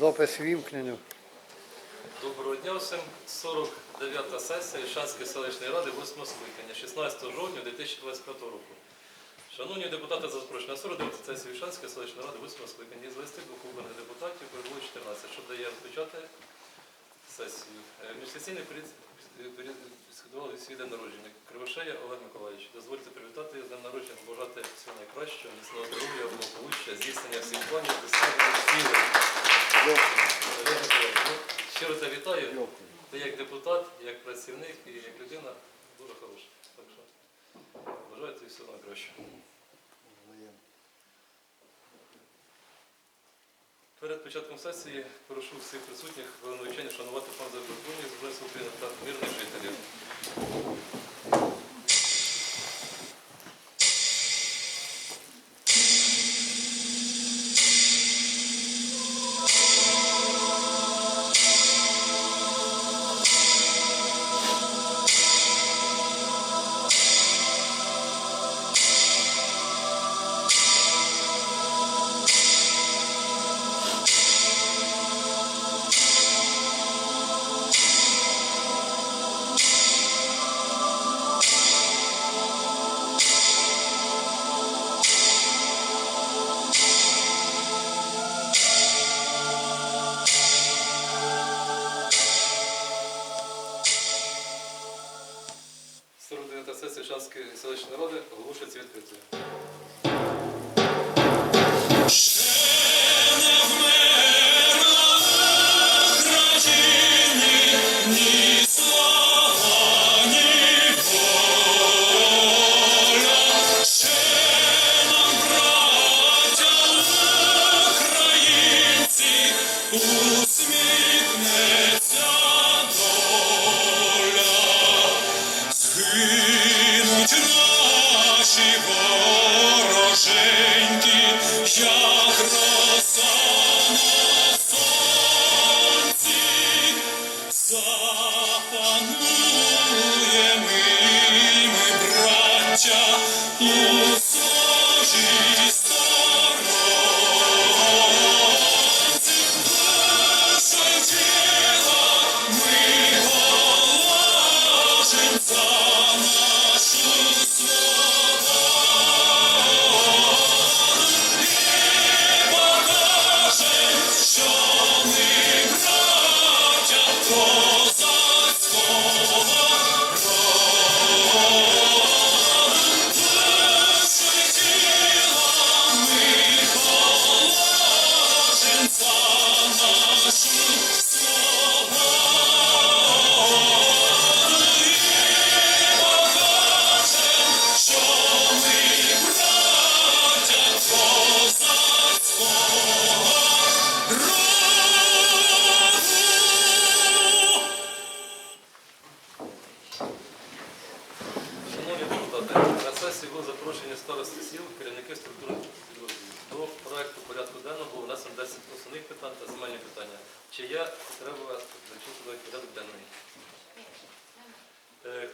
Запис вімкнено. Доброго дня всім. 49-та сесія Ільшанської селищної ради 8 скликання 16 жовтня 2025 року. Шановні депутати, запрошення на 49 сесію Ільшанської селищної ради 8 скликання з листів двох депутатів перебуло 14, що дає розпочати сесію. Е, Міжсесійний період свій день народження. Кривошея Олег Миколаївич. Дозвольте привітати з днем народження, побажати всього найкращого, міцного здоров'я, благополуччя, здійснення всіх планів, досягнення цілей. Щиро тебе вітаю. Ти як депутат, як працівник і як людина дуже хороша. Так що бажаю тобі всього найкращого. Перед початком сесії прошу всіх присутніх хвилину вчення шанувати пам'ять законів Збройних України та мирних жителів.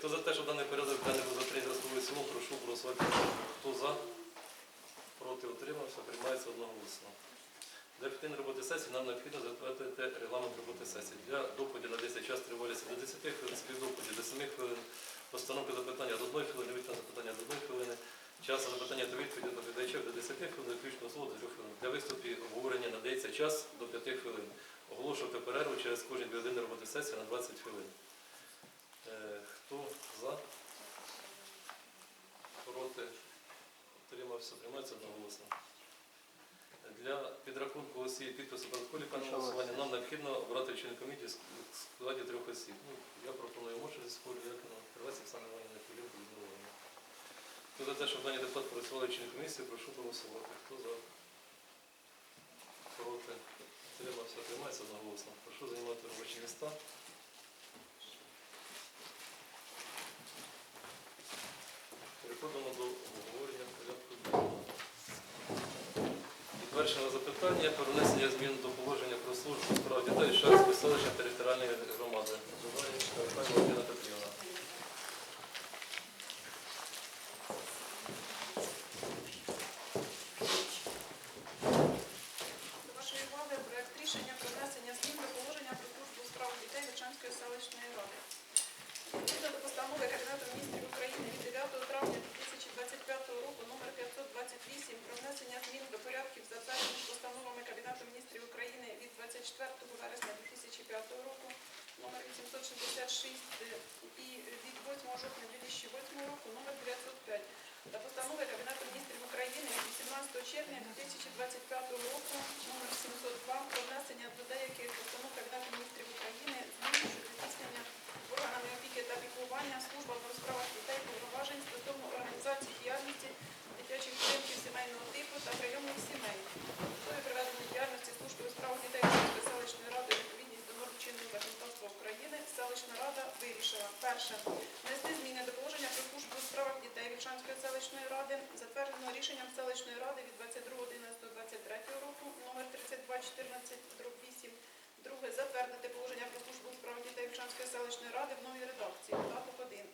Хто за те, щоб даний порядок денний був затриманий за основою цілому, прошу проголосувати. Хто за? Проти утримався, приймається одноголосно. Для ефективної роботи сесії нам необхідно затвердити регламент роботи сесії. Для доповіді на 10 час тривалюється до 10 хвилин, співдоповіді до 7 хвилин, постановки запитання до 1 хвилини, відповідь на запитання до 1 хвилини, час запитання та відповіді до доповідачів до 10 хвилин, включно слово до 3 хвилин. Для виступів обговорення надається час до 5 хвилин. Оголошувати перерву через кожні 2 години роботи сесії на 20 хвилин. Е, Хто за? Проти? Утримався, приймається одноголосно. Для підрахунку усі підписи протоколів певного голосування нам необхідно обрати член комісії в складі трьох осіб. Ну, я пропоную може зі скорі, як на Кривець Оксана Іванівна Кулінка здоров'я. Хто за те, щоб дані депутат працювали в член комісії, прошу голосувати. Хто за? Проти? Тримався, тримається одноголосно. Прошу займати робочі міста. Переходимо до обговорення порядку денного. Підтверджено запитання про внесення змін до положення про службу справ дітей Шарської селища територіальної громади. Журналіст Михайло Валентина Петрівна. До вашої уваги проект рішення про міністрів України від 9 травня 2025 року номер 528 про внесення змін до порядків затверджених постановами Кабінету міністрів України від 24 вересня 2005 року номер 866 і від 8 жовтня 2008 року номер 905 та постанови Кабінету міністрів України від 18 червня 2025 року номер 702 про внесення до деяких постанов Кабінету міністрів України змін щодо здійснення органами опіки та піклування, службами у справах дітей, повноважень стосовно організації діяльності дитячих будинків сімейного типу та прийомних сімей. Метою приведення діяльності служби у справах дітей Київської селищної ради у відповідність до норм чинного законодавства України селищна рада вирішила перше внести зміни до положення про службу у справах дітей Вільшанської селищної ради, затвердженого рішенням селищної ради від 22.11.23 року номер 3214 8 Друге, затвердити положення про службу у справах дітей Вільшанської селищної ради в новій редакції. Додаток 1.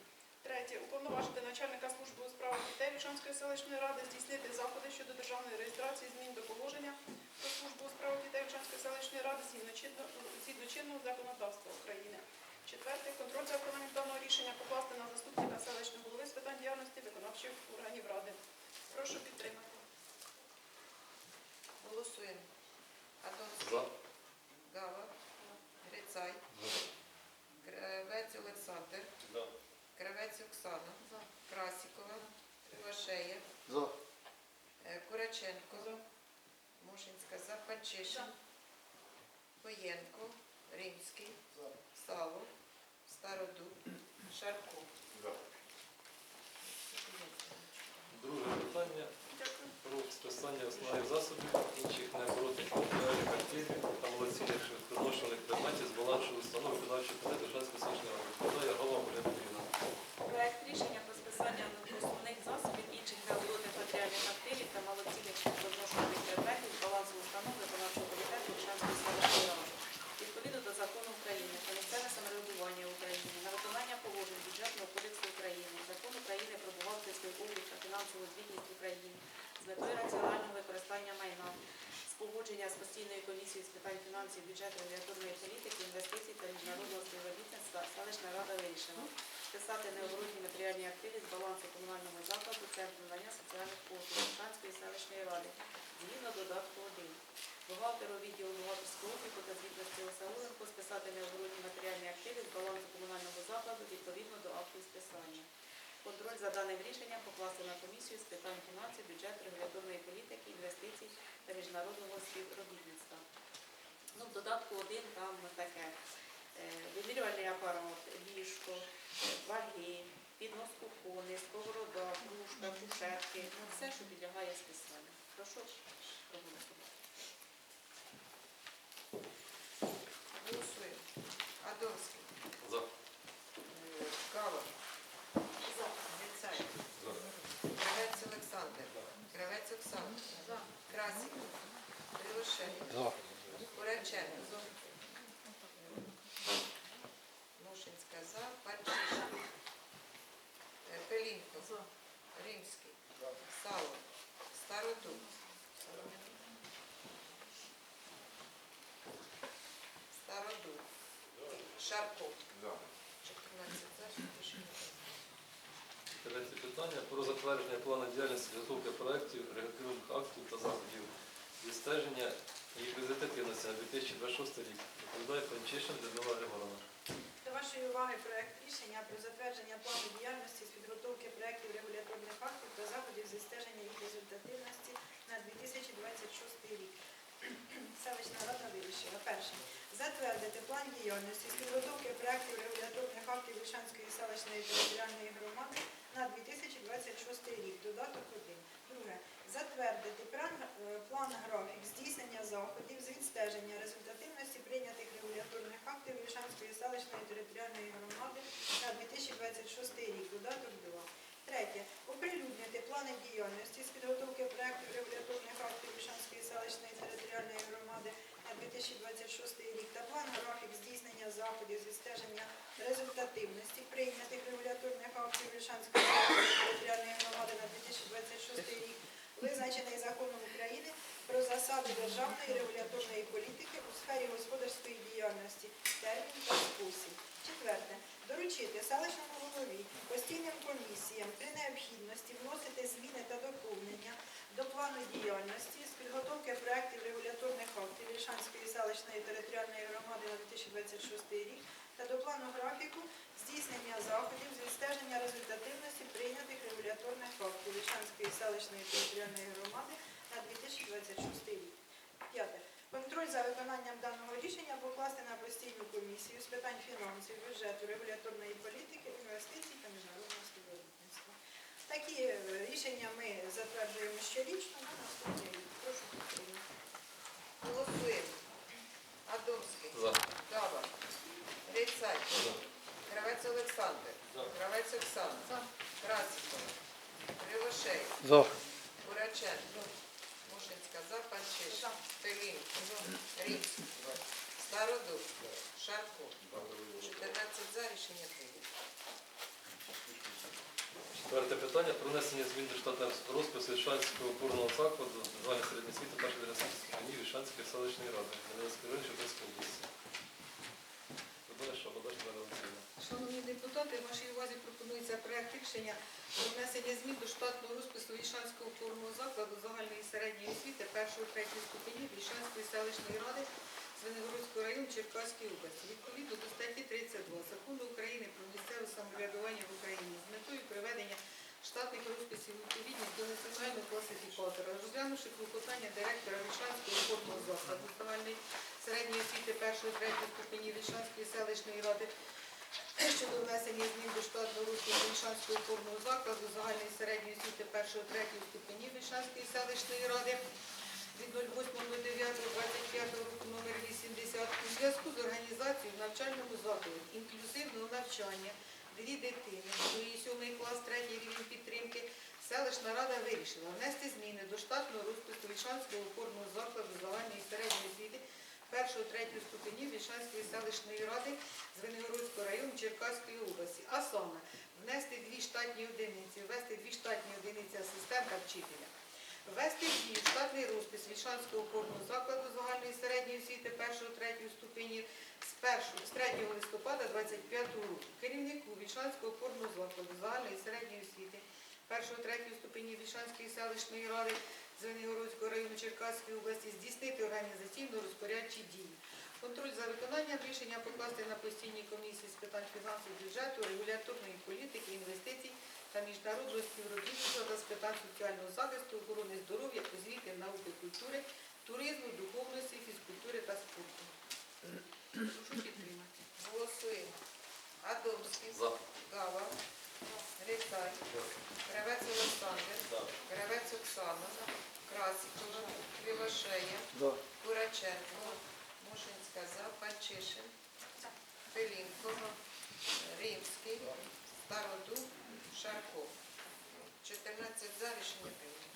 Третє. Уповноважити начальника служби у справах дітей Вільшанської селищної ради здійснити заходи щодо державної реєстрації змін до положення про службу у справах дітей Вільшанської селищної ради згідно чинного законодавства України. Четверте. Контроль за виконанням даного рішення покласти на заступника селищного голови з питань діяльності виконавчих органів ради. Прошу підтримати. Голосуємо. Адонський, За. Гава, Грицай, Кравець Олександр, За. Кравець Оксана, Красікова, Кривошеєв, За. е, Кураченко, Мушинська, За, Панчишин, Боєнко, Римський, Сало, Стародуб, Шарко. Друге питання. Про списання основних засобів, інших необоротних матеріалів активів та молодцівних відношених предметів з балансу установи виконавчої комітету Шанської селищної ради. Голова Марія Петрівна. Проект рішення про списання основних засобів інших необоротних матеріальних активів та малоцінних розмножуваних предметів з балансу установ виконавчого комітету Вільшанської селищної ради. Відповідно до закону України про місцеве самоврядування України на виконання положень бюджетного кодексу України, закон України про бухгалтерський облік та фінансову звітність України з метою раціонального використання майна, з погодження з постійною комісією з питань фінансів, бюджету, регуляторної політики, інвестицій та міжнародного співробітництва селищна рада вирішила списати активи з балансу комунального закладу Центру надання соціальних послуг Шанської селищної ради згідно додатку 1. Бухгалтеру відділу бухгалтерського обліку та звітності Осауленко списати необоротні матеріальні активи з балансу комунального закладу відповідно до акту списання. Контроль за даним рішенням покласти на комісію з питань фінансів, бюджету, регуляторної політики, інвестицій та міжнародного співробітництва. Ну, в додатку 1 там таке. е, Вимірювальний апарат, ліжко, е, ваги, піднос кухони, сковорода, кружка, кушетки, ну, все, що підлягає списанню. Прошу проголосувати. Голосуємо. Адонський, За. е, Гава, Грицай, Кравець Олександр, Кравець Оксана, Красіков, Кривошеєв, За. Кураченко, Мушинська, За, Панчишин, Е, Пелінко, Римський, Сало, Стародуб, Стародуб, Шарко, 14 за, рішення. Третє питання про затвердження плану діяльності підготовки проєктів, регулятивних актів та заходів зі стеження їх результативності на 2026 рік. Доповідає Панчишин Людмила Григорівна. До вашої уваги проект рішення про затвердження плану діяльності з підготовки проєктів регуляторних актів та заходів зі стеження їх результативності на 2026 рік. Селищна рада вирішила. Перше. Затвердити план діяльності з підготовки проєктів регуляторних актів Вільшанської селищної територіальної громади на 2026 рік. Додаток 1. Друге. Затвердити план, е, графік здійснення заходів з відстеження результативності прийнятих регуляторних актів Вільшанської селищної територіальної громади на 2026 рік. Додаток 2. Третє. Оприлюднити плани діяльності з підготовки проєктів регуляторних актів Вільшанської селищної територіальної громади 2026 рік та план графік здійснення заходів з відстеження результативності прийнятих регуляторних актів селищної територіальної громади на 2026 рік, визначений законом України про засади державної регуляторної політики у сфері господарської діяльності, термін та спосіб. Четверте. Доручити селищному голові, постійним комісіям при необхідності вносити зміни та доповнення до плану діяльності з підготовки проєктів регуляторних актів Ільшанської селищної територіальної громади на 2026 рік та до плану графіку здійснення заходів з відстеження результативності прийнятих регуляторних актів Ільшанської селищної територіальної громади на 2026 рік. П'яте. Контроль за виконанням даного рішення покласти на постійну комісію з питань фінансів, бюджету, регуляторної політики, інвестицій та міжнародного співробітництва. Такі е, рішення ми щорічно на наступний рік. Прошу підтримати. Голосуємо. Адомський. За. Гава. Грицай. Кравець Олександр. Кравець Оксана. Красикова. Кривошей. За. Кураченко. Мушинська за. Панчишин. Пилінко. Рівський. Стародуб. Шарко. 14 за. Рішення прийнято. Четверте питання про внесення змін до штатного розпису Ільшанського опорного закладу звання середньої освіти першої дирекції ступені Ільшанської селищної ради Хмельницької району Черкаської області. Шановні депутати, вашій увазі пропонується проект рішення про внесення змін до штатного розпису Вільшанського опорного закладу загальної середньої освіти першої третьої ступені Вільшанської селищної ради Звенигородського району Черкаської області. Відповідно до статті 32 Закону України про місцеве самоврядування в Україні з метою приведення штатних розписів відповідність до національного класифікатора, розглянувши клопотання директора Вільшанського опорного закладу загальної середньої освіти першої третьої ступені Вільшанської селищної ради щодо внесення змін до штатного розпису Вільшанського опорного закладу загальної середньої освіти першої третьої ступені Вільшанської селищної ради від 08.09.25 року номер 80 у зв'язку з організацією в навчальному закладі інклюзивного навчання дві дитини, сьомий клас, третій рівень підтримки, селищна рада вирішила внести зміни до штатного розпису Вільшанського опорного закладу загальної середньої освіти першого третього ступенів Вільшанської селищної ради Звенигородського району Черкаської області. А саме внести дві штатні одиниці, ввести дві штатні одиниці асистента вчителя. Ввести дію штатний розпис Вільшанського опорного закладу загальної середньої освіти першого третього ступенів з 1 з 3 листопада 25 року. Керівнику Вільшанського опорного закладу загальної середньої освіти першого третього ступенів Вільшанської селищної ради Звенигородського району Черкаської області здійснити організаційно-розпорядчі дії. Контроль за виконанням рішення покласти на постійній комісії з питань фінансів, бюджету, регуляторної політики, інвестицій та міжнародного співробітництва та з питань соціального захисту, охорони здоров'я, освіти, науки, культури, туризму, духовності, фізкультури та спорту. Прошу підтримати. Голосуємо. Адомський. За. Гава. Грицай. Кравець Олександр. Кравець Оксана. Красикова. Кривошея. Кураченко. Мушинська за. Панчишин. Пилінко. Римський. Стародуб. Шарко. 14 за. Рішення прийнято.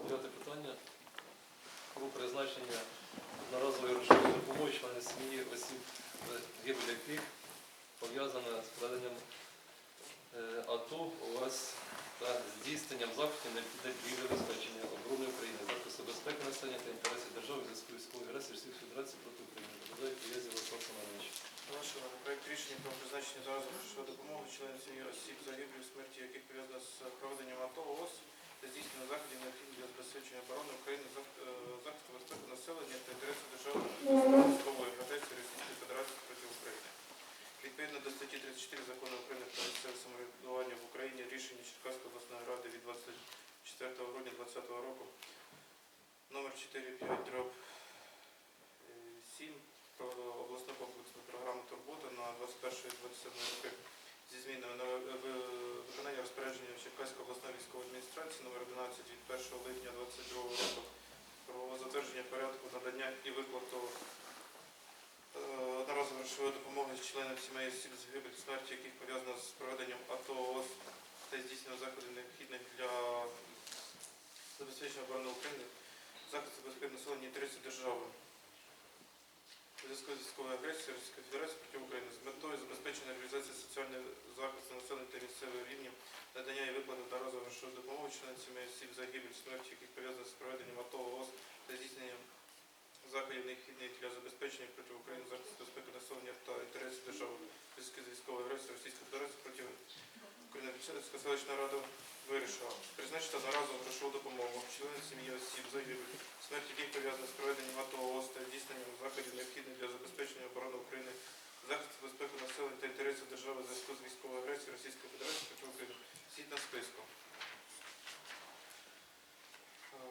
Дев'яте питання про призначення одноразової грошової допомоги членів сім'ї осіб, загибель яких пов'язане з проведенням е, АТО, ОВАС та здійсненням заходів необхідних для забезпечення оборони України, захисту безпеки населення та інтересів держави в зв'язку з військовою Російської Федерації проти України. Доповідає Киязів Олександр Семенович. Вашого проект рішення про призначення заразу грошової допомоги членів сім'ї осіб загиблих смерті, яких пов'язано з проведенням АТО ООС та здійснення заходів необхідних для забезпечення оборони України, е, захисту безпеки населення та інтересів держави військової агресії Російської Федерації проти України. Відповідно до статті 34 закону України про місцеве самоврядування в Україні рішення Черкаської обласної ради від 24 грудня 2020 року номер 45 дроб 7 про обласну комплексну програму турбота на 21-27 роки зі змінами на ви- ви- виконання розпорядження Черкаської обласної військової адміністрації номер 11 від 1 липня 2022 року про затвердження порядку надання і виплату е, одноразової допомоги членам сімей осіб загибель смерті, яких пов'язано з проведенням АТО та здійснення заходів необхідних для забезпечення оборони України, захисту безпеки населення інтересів держави зв'язку з військовою агресією Російської Федерації проти України з метою забезпечення реалізації соціального захисту населення та місцевого рівня, надання і виплати одноразової грошової допомоги членам осіб загибель, смерті, яких пов'язано з проведенням АТО, ООС та здійсненням заходів необхідних для забезпечення проти України захисту безпеки населення та інтересів держави. Зв'язку з військовою агресією Російської Федерації проти Вічерська селищна рада вирішила призначити одноразову грошову допомогу членам сім'ї осіб загиблих, смерті яких пов'язано з проведенням АТО, ООС та здійсненням заходів необхідних для забезпечення оборони України, захисту безпеки населення та інтересів держави у зв'язку з військовою агресією Російської Федерації проти України. Сіть на списку.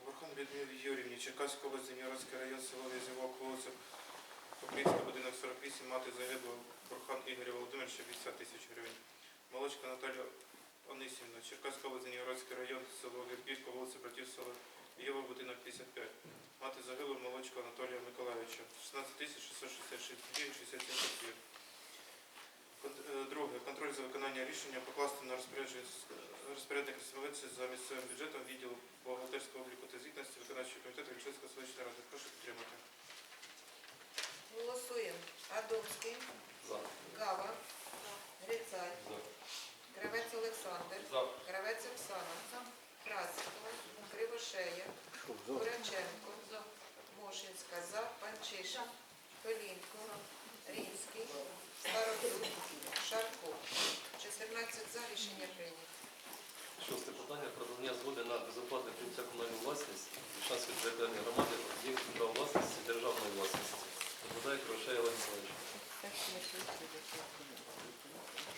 Бурхан Людмилі Юрівні, Черкаська область, Дем'янський район, село Вязівок, вулиця Покрівська, будинок 48, мати загиблого Бурхан Ігоря Володимировича, 50 тисяч гривень. Молочка Наталія Онисівна, Черкаська Дем'янський район, село Вірківська, вулиця Братів, село Єва, будинок 55. Мати загиблого Молочка Анатолія Миколаївича, 16 тисяч 666 гривень, 67 копійок. Е, Друге. Контроль за виконання рішення покласти на розпорядника Смілиці за місцевим бюджетом відділу бухгалтерського обліку та звітності виконавчого комітету Вільшинської селищної ради. Прошу підтримати. Голосуємо. Адовський, За. Гава, Грицай, За. Кравець Олександр, За. Кравець Оксана, Красикова, Кривошея, Куряченко, Мошинська, За, Панчиша, Колінко, Рінський, Стародуб, Шарко. 14 за рішення прийнято. Шосте питання про надання згоди на безоплатне прийняття комунальної власності Вільшанської територіальної громади об'єктів права власності державної власності. Доповідає Крошей Олег Миколаївич.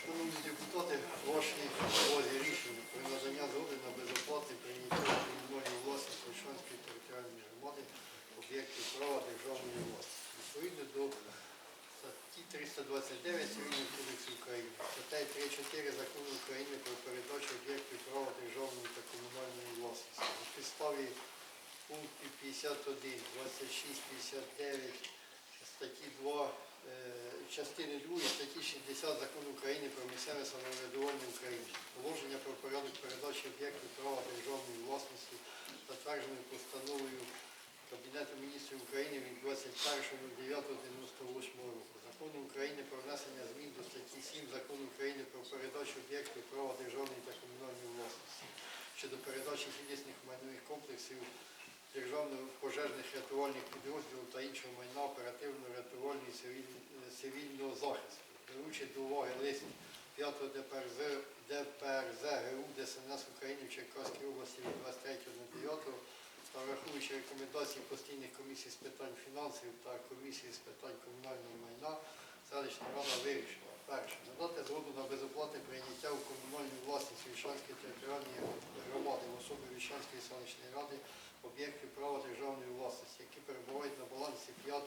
Шановні депутати, ваші увазі рішення про надання згоди на безоплатне прийняття комунальної власності Ольшанської територіальної громади об'єктів права державної власності. Відповідно до статті 329 Цивільного кодексу України, статтею 3.4 Закону України про передачу об'єктів права державної та комунальної власності. На підставі пунктів 51, 26, 59 статті 2 е, частини 2 статті 60 Закону України про місцеве самоврядування України. Положення про порядок передачі об'єктів права державної власності затвердженої постановою Кабінету міністрів України від 21.09.98 року. Закону України про внесення змін до статті 7 Закону України про передачу об'єктів права державної та комунальної власності щодо передачі цілісних майнових комплексів державних пожежних рятувальних підрозділів та іншого майна оперативно-рятувального цивільного захисту. Беручи до уваги лист 5 ДПРЗ, ДПРЗ ГУ ДСНС України в Черкаській області від 23.09 враховуючи рекомендації постійних комісій з питань фінансів та комісії з питань комунального майна, селищна рада вирішила. Перше. Надати згоду на безоплатне прийняття у комунальну власність Вільшанської територіальної громади в особі Вільшанської селищної ради об'єктів права державної власності, які перебувають на балансі 5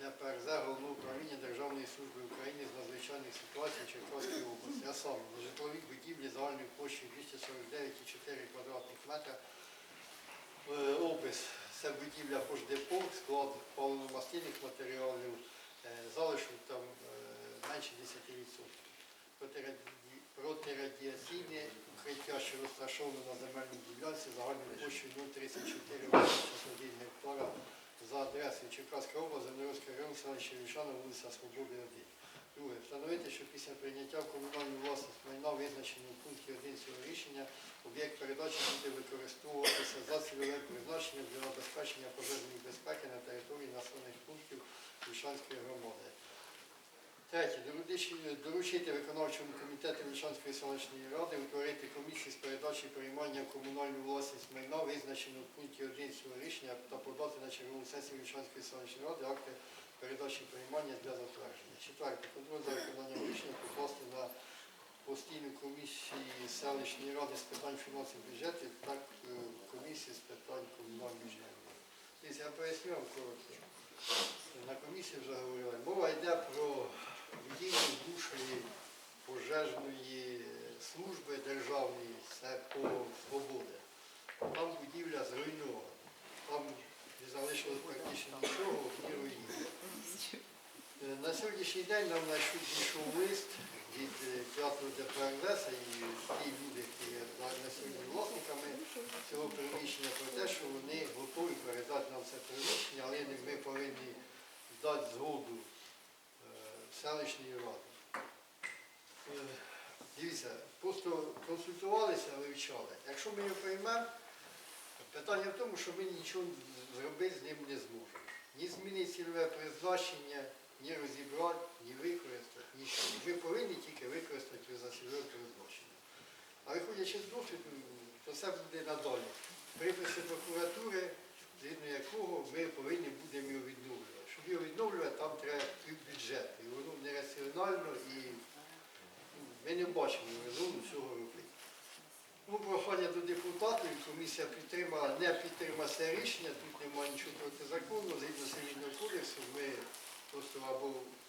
ДПРЗ Головного управління Державної служби України з надзвичайних ситуацій Черкаської області, а саме на житловій будівлі загальною площею 249,4 квадратних метра. Е, Опис це будівля пождепо, склад паливно-мастильних матеріалів, е, залишок там е, менше 10%. Протирадіаційне укриття, що розташоване на земельній ділянці загальною площею 034,81 гектара за адресою Черкаська область, Землерозький район, селище Вільшана, вулиця Свободи 1. Друге. Встановити, що після прийняття в комунальну власність майна, визначеного в пункті 1 цього рішення, об'єкт передачі буде використовуватися за цільовим призначенням для забезпечення пожежної безпеки на території населених пунктів Вільшанської громади. Третє. Доручити- виконавчому комітету Вільшанської селищної ради утворити комісію з передачі приймання в комунальну власність майна, визначену в пункті 1 цього рішення, та подати на чергову сесію Вільшанської селищної ради акти передачі приймання для затвердження. Четверте. Контроль за виконанням рішення покласти на постійну комісію селищної ради з питань фінансів бюджетів та е, комісії з питань комунальної. Тобто я поясню вам коротко. На комісії вже говорили. Мова йде про будівлю бувшої пожежної служби державної, це по свободи. Там будівля зруйнована. Там не залишилось практично нічого, ні руїни. Е, На сьогоднішній день нам надійшов лист від е, 5 ДПРДС і ті люди, які є на- на сьогодні власниками цього приміщення, про те, що вони готові передати нам це приміщення, але ми повинні дати згоду е, селищної ради. Е, Дивіться, просто консультувалися, вивчали. Якщо ми його приймемо, питання в тому, що ми нічого зробити з ним не зможемо. Ні змінити цільове призначення, ні розібрати, ні використати, нічого. Ми повинні тільки використати за цільове призначення. А виходячи з досвіду, то це буде надалі. Приписи прокуратури, згідно якого ми повинні будемо його відновлювати. Щоб його відновлювати, там треба бюджет. І воно нераціонально і ну, ми не бачимо резону цього робити. Ну, прохання до депутатів, комісія підтримала, не підтримала це рішення, тут немає нічого проти закону, згідно цивільного кодексу, ми просто або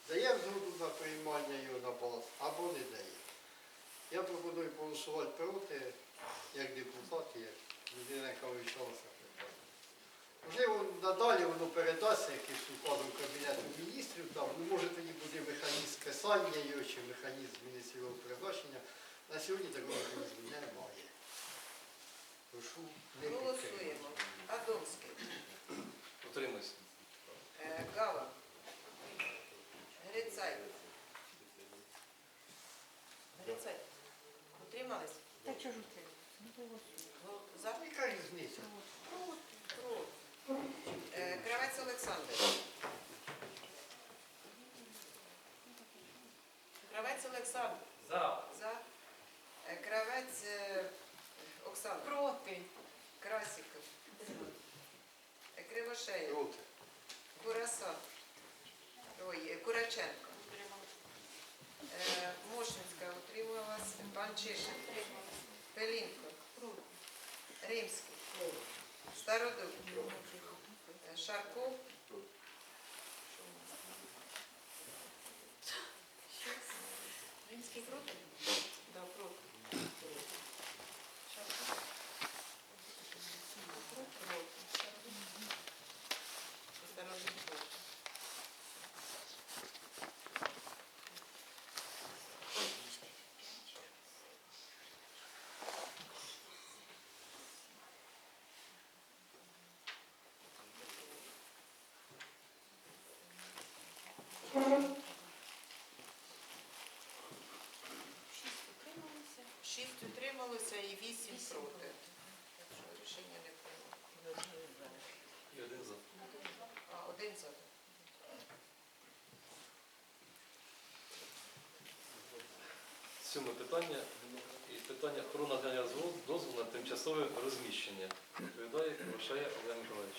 даємо згоду на приймання його на баланс, або не даємо. Я пропоную голосувати проти, як депутат, як людина, яка вивчала це питання. Можливо, надалі воно передасться якимось укладом Кабінету міністрів, там, ну, може тоді буде механізм списання його чи механізм зміни призначення. На сьогодні такого механізму немає. Прошу не. Голосуємо. Адомський, Утримуюсь. е, Гава, Грицай. Грицай. Утримались? Та чого ж ти? Гол- За? Яка різниця? Проти. Е, Кравець Олександр. Кравець Олександр. За. За. Е, Кравець е, Оксана. Проти. Красіков. Е, Кривошеєв. Проти. Кураса. Ой, е, Кураченко. Е, Мошинська утрималась. Панчишин. Пелінко. Римський. Стародуб. Е, Шарков. Римський проти? Да, проти. Шарков. Проти. Стародуб проти. Шість утрималося і вісім проти. Так що рішення не прийнято. І один за. А, один. Сьоме питання. І питання про надання дозволу на тимчасове розміщення. Відповідає Кривошея Олег Миколаївич.